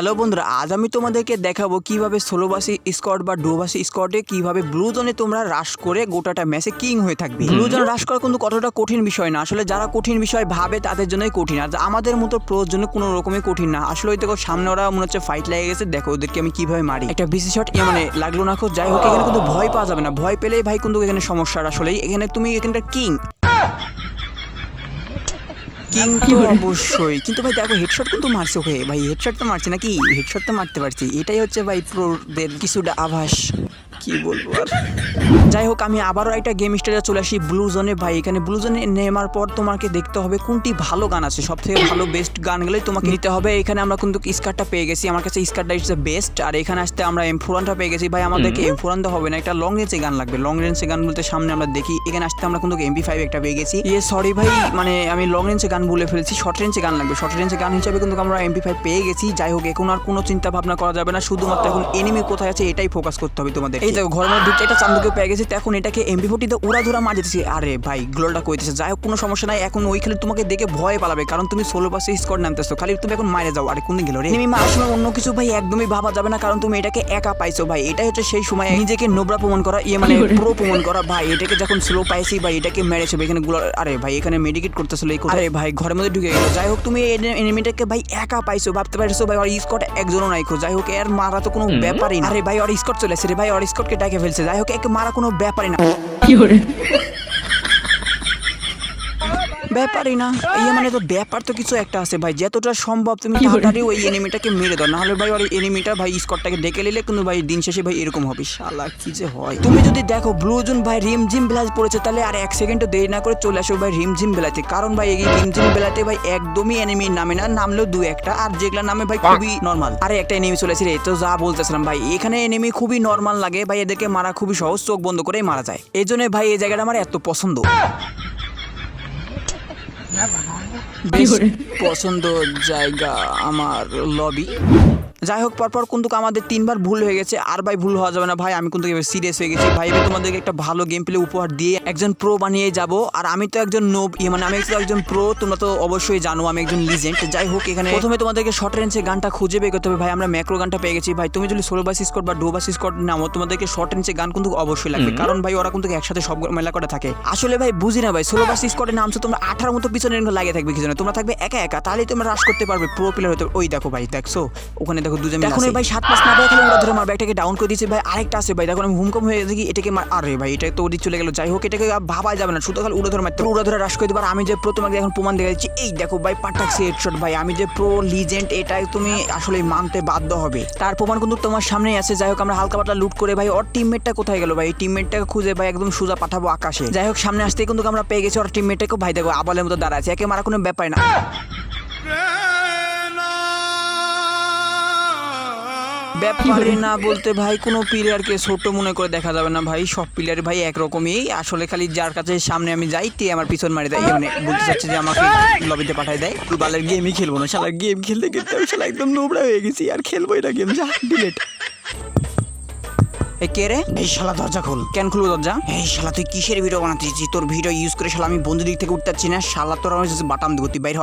Hello বন্ধুরা আজ আমি তোমাদেরকে দেখাবো কীভাবে ষোলোবাসী স্কট বা ডোবাসী স্কটে কীভাবে ব্লু জোনে তোমরা রাশ করে গোটাটা ম্যাচে কিং হয়ে থাকবে। ব্লু জোন রাশ করা কিন্তু কতটা কঠিন বিষয় না আসলে যারা কঠিন বিষয় ভাবে তাদের জন্যই কঠিন আর আমাদের মতো প্রোর জন্য কোনো রকমই কঠিন না। আসলে ওই দেখো সামনে ওরা মনে হচ্ছে ফাইট লেগে গেছে দেখো ওদেরকে আমি কীভাবে মারি। একটা বিসি শট মানে লাগল না খো যাই হোক এখানে কিন্তু ভয় পাওয়া যাবে না। ভয় পেলেই ভাই কিন্তু এখানে সমস্যা আসলেই এখানে তুমি এখানটা কিং কিং তো অবশ্যই। কিন্তু ভাই দেখো হেডশট কিন্তু মারছে ওকে ভাই হেডশট তো মারছে নাকি? হেডশট তো মারতে পারছি। এটাই হচ্ছে ভাই প্রোদের কিছুটা আভাস। কি বলব আর? যাই হোক আমি আবারও একটা গেম স্টেজে চলে আসি ব্লু জোনে ভাই এখানে ব্লু জোনে নেমার পর তোমাকে দেখতে হবে কোনটি ভালো গান আছে। সব থেকে ভালো বেস্ট গানগুলোই তোমাকে নিতে হবে। এখানে আমরা কিন্তু স্কারটা পেয়ে গেছি। আমার কাছে স্কারটা ইজ দ্য বেস্ট আর এখানে আসতে আমরা এম ফোরানটা পেয়ে গেছি। ভাই আমাদেরকে এম ফোরান হবে না। একটা লং রেঞ্জে গান লাগবে। লং রেঞ্জে গান বলতে সামনে আমরা দেখি। এখানে আসতে আমরা কিন্তু এমপি ফাইভ একটা পেয়ে গেছি। ইয়ে সরি ভাই মানে আমি লং রেঞ্জে গান বলে ফেলেছি। শর্ট রেঞ্জে গান লাগবে। শর্ট রেঞ্জে গান হিসাবে কিন্তু আমরা এমপি ফাইভ পেয়ে গেছি। যাই হোক এখন আর কোনো চিন্তা ভাবনা করা যাবে না। শুধুমাত্র এখন এনিমি কোথায় আছে এটাই ফোকাস করতে হবে তোমাদের। এই দেখো ঘরের মধ্যে ঢুকতে একটা চান্দুকে পেয়ে গেছি। এখন এটাকে এমপি ফোর্টিতে উড়া ধরা মার যেতেছি আরে ভাই গ্লোলটা কইতেছে। যাই হোক কোনো সমস্যা নাই। এখন ওইখানে তোমাকে দেখে ভয় পালাবে কারণ তুমি ষোলো পাশে স্কোর নামতেছো। খালি তুমি এখন মারে যাও। আরে কোন গেল রে? এনিমি মারার সময় অন্য কিছু ভাই একদমই ভাবা যাবে না কারণ তুমি এটাকে একা পাইছো ভাই। এটাই হচ্ছে সেই সময় নিজেকে নোবরা প্রমাণ করা ইয়ে মানে প্রো প্রমাণ করা। ভাই এটাকে যখন স্লো পাইছি ভাই এটাকে মেরেছে এখানে গুলো আরে ভাই এখানে মেডিকেট করতেছিল এই। আরে ভাই ঘরের মধ্যে ঢুকে গেল। যাই হোক তুমি এনিমিটাকে ভাই একা পাইছো ভাবতে পারছ ভাই ওর স্কট একজনও নাই যাই হোক এর মারা তো কোনো ব্যাপারই না। আরে ভাই ওর স্কট চলে রে ভাই ওর স্কটকে ডাকে ফেলছে। যাই হোক একে মারা কোনো ব্যাপারই না। ব্যাপারই না। ইয়ে মানে তো ব্যাপার তো কিছু একটা আছে ভাই। যতটা সম্ভব তুমি তাড়াতাড়ি ওই এনিমিটাকে মেরে দাও নাহলে ভাই ওই এনিমিটা ভাই স্কটটাকে ডেকে নিলে কিন্তু ভাই দিন শেষে ভাই এরকম হবে। শালা কি যে হয়। তুমি যদি দেখো ব্লু জুন ভাই রিম জিম বেলাজ পড়েছে তাহলে আর এক সেকেন্ডও দেরি না করে চলে আসো ভাই রিম জিম বেলাতে কারণ ভাই এই রিম জিম বেলাতে ভাই একদমই এনিমি নামে না নামলেও দু একটা। আর যেগুলা নামে ভাই খুবই নর্মাল আরে একটা এনিমি চলে এসেছে রে তো যা বলতেছিলাম ভাই এখানে এনিমি খুবই নর্মাল লাগে। ভাই এদেরকে মারা খুবই সহজ চোখ বন্ধ করেই মারা যায়। এই জন্য ভাই এই জায়গাটা আমার এত পছন্দ। পছন্দ জায়গা আমার লবি যাই হোক পরপর কিন্তু আমাদের তিনবার ভুল হয়ে গেছে আর ভাই ভুল হওয়া যাবে না। ভাই আমি কিন্তু সিরিয়াস হয়ে গেছি। ভাই আমি তোমাদেরকে একটা ভালো গেম প্লে উপহার দিয়ে একজন প্রো বানিয়ে যাব। আর আমি তো একজন নোব ইয়ে মানে আমি তো একজন প্রো তোমরা তো অবশ্যই জানো আমি একজন লিজেন্ড যাই হোক এখানে প্রথমে তোমাদেরকে শর্ট রেঞ্জে গানটা খুঁজে বের করতে হবে। ভাই আমরা ম্যাক্রো গানটা পেয়ে গেছি। ভাই তুমি যদি সোলো বাস স্কট বা ডো বাস স্কট নামো তোমাদেরকে শর্ট রেঞ্জে গান কিন্তু অবশ্যই লাগবে। কারণ ভাই ওরা কিন্তু একসাথে সব মেলা করে থাকে। আসলে ভাই বুঝি না ভাই সোলো বাস স্কটে নামছো তোমরা আঠার মতো পিছনে লাগে থাকবে কিছু তোমরা থাকবে একা একা তাহলেই তোমরা রাশ করতে পারবে। প্রো প্লেয়ার হতে ওই দেখো ভাই দেখছ? ওখানে দেখো দুজন এখন ভাই সাত পাঁচ না খালি ওরা ধরে মারবে এটাকে ডাউন করে দিয়েছে ভাই আরেকটা আছে ভাই। দেখো আমি হুমকম হয়ে দেখি এটাকে মার আরে ভাই এটা তো ওদিক চলে গেল। যাই হোক এটাকে ভাবা যাবে না। শুধু খালি উড়ে ধরে মারতে উড়ে ধরে রাশ করে দিবার আমি যে প্রো তোমাকে এখন প্রমাণ দেখা যাচ্ছি এই দেখো ভাই পাঠাচ্ছি হেডশট ভাই। আমি যে প্রো লিজেন্ড এটাই তুমি আসলে মানতে বাধ্য হবে। তার প্রমাণ কিন্তু তোমার সামনেই আছে। যাই হোক আমরা হালকা পাতলা লুট করে ভাই ওর টিমমেটটা কোথায় গেল ভাই? টিমমেটটাকে খুঁজে ভাই একদম সোজা পাঠাবো আকাশে। যাই হোক সামনে আসতে কিন্তু আমরা পেয়ে গেছি ওর টিমমেটটাকে ভাই দেখো আবালের মতো দাঁড়ায় আছে, একে মারা কোনো ব্যাপার না। ব্যাপারে না বলতে ভাই, কোনো প্লেয়ারকে ছোট মনে করে দেখা যাবে না ভাই। সব প্লেয়ার ভাই একরকমই। আসলে খালি যার কাছে সামনে আমি যাই, তে আমার পিছন মারি দেয়। মানে বলতে চাচ্ছে যে আমাকে লবিতে পাঠাই দেয়। ফুটবলের গেমই খেলব না, শালা। গেম খেলতে খেলতে আমি শালা একদম নোবরা হয়ে গেছি। আর খেলবোই না গেম যা ডিলেট এ কে রে? এই শালা দরজা খোল। কেন খুলবো দরজা? এই শালা তুই কিসের ভিডিও বানাতেছিস তোর ভিডিও ইউজ করে শালা আমি বন্ধু দিক থেকে উঠতে পারছি না। শালা তোর আমি বাটাম দেবো তুই বাইর হ।